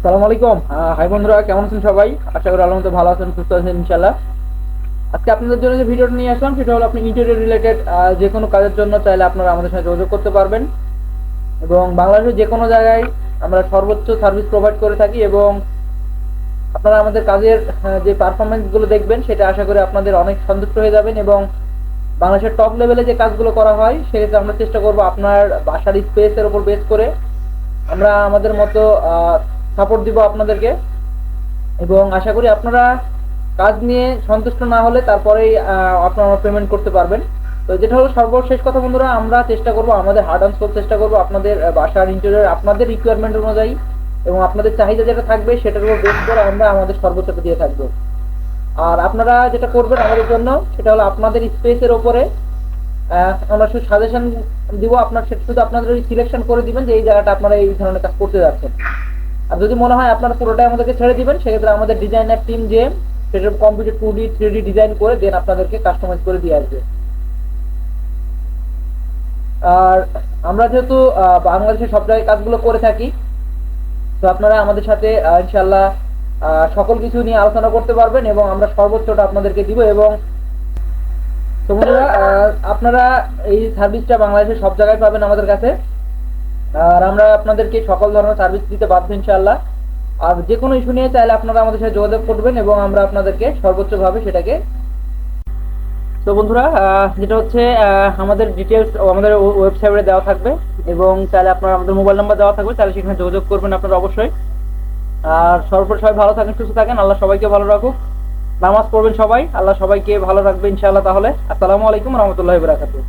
আসসালামু আলাইকুম। হাই বন্ধুরা, কেমন আছেন সবাই? আশা করি আল্লাহ ভালো আছেন, সুস্থ আছেন ইনশাল্লাহ আজকে আপনাদের জন্য যে ভিডিওটা নিয়ে আসলাম, সেটা হলো আপনি ইন্টেরিয়র রিলেটেড যে কোনো কাজের জন্য চাইলে আপনারা আমাদের সাথে যোগাযোগ করতে পারবেন। এবং বাংলাদেশের যে কোনো জায়গায় আমরা সর্বোচ্চ সার্ভিস প্রোভাইড করে থাকি এবং আপনারা আমাদের কাজের যে পারফরমেন্সগুলো দেখবেন, সেটা আশা করি আপনাদের অনেক সন্তুষ্ট হয়ে যাবেন এবং বাংলাদেশের টপ লেভেলে যে কাজগুলো করা হয়, সেক্ষেত্রে আমরা চেষ্টা করব আপনার বাসার স্পেসের উপর বেস করে আমরা আমাদের মতো সাপোর্ট দিব আপনাদেরকে। এবং আশা করি আপনারা কাজ নিয়ে সন্তুষ্ট না হলে তারপরেই আপনারা পেমেন্ট করতে পারবেন। তো যেটা হলো সর্বশেষ কথা বন্ধুরা, আমরা চেষ্টা করব, আমাদের হার্ড অ্যান্ড সোল চেষ্টা করব, আপনাদের বাসার ইন্টেরিয়র আপনাদের রিকোয়ারমেন্ট অনুযায়ী। এবং আপনাদের চাহিদা যেটা থাকবে, সেটার উপর বেস করে আমরা আমাদের সর্বোচ্চটা দিয়ে থাকব। আর আপনারা যেটা করবেন আমাদের জন্য, সেটা হলো আপনাদের স্পেসের ওপরে আমরা শুধু সাজেশন দিব, আপনার সেটা শুধু আপনাদের সিলেকশন করে দিবেন যে এই জায়গাটা আপনারা এই ধরনের কাজ করতে যাচ্ছেন। আর যদি মনে হয় আপনারা পুরোটাই আমাদেরকে ছেড়ে দিবেন সেক্ষেত্রে আমাদের ডিজাইনার টিম যে সেটা computer two D three D design করে দেন আপনাদেরকে কাস্টমাইজ করে দিয়ে আসবে। আর আমরা যেহেতু আহ, বাংলাদেশে সব জায়গায় কাজগুলো করে থাকি তো আপনারা আমাদের সাথে ইনশাল্লাহ সকল কিছু নিয়ে আলোচনা করতে পারবেন এবং আমরা সর্বোচ্চটা আপনাদেরকে দিব এবং আপনারা এই সার্ভিসটা বাংলাদেশের সব জায়গায় পাবেন আমাদের কাছে। আর আমরা আপনাদেরকে সকল ধরনের সার্ভিস দিতে বাধ্য, ইনশাআল্লাহ। আর যে কোনো ইস্যু নিয়ে চাইলে আপনারা আমাদের সাথে যোগাযোগ করবেন এবং আমরা আপনাদেরকে সর্বোচ্চভাবে সেটাকে তো বন্ধুরা যেটা হচ্ছে আমাদের ডিটেলস আমাদের ওয়েবসাইটে দেওয়া থাকবে এবং চাইলে আপনার আমাদের মোবাইল নাম্বার দেওয়া থাকবে তাহলে সেখানে যোগাযোগ করবেন আপনারা অবশ্যই। আর সর্বোপরি সবাই ভালো থাকেন, সুস্থ থাকেন, আল্লাহ সবাইকে ভালো রাখুক। নামাজ পড়বেন সবাই, আল্লাহ সবাইকে ভালো রাখবে, ইনশাআল্লাহ তাহলে। আসসালামু আলাইকুম রহমতুল্লাহ বরাকাতুহ।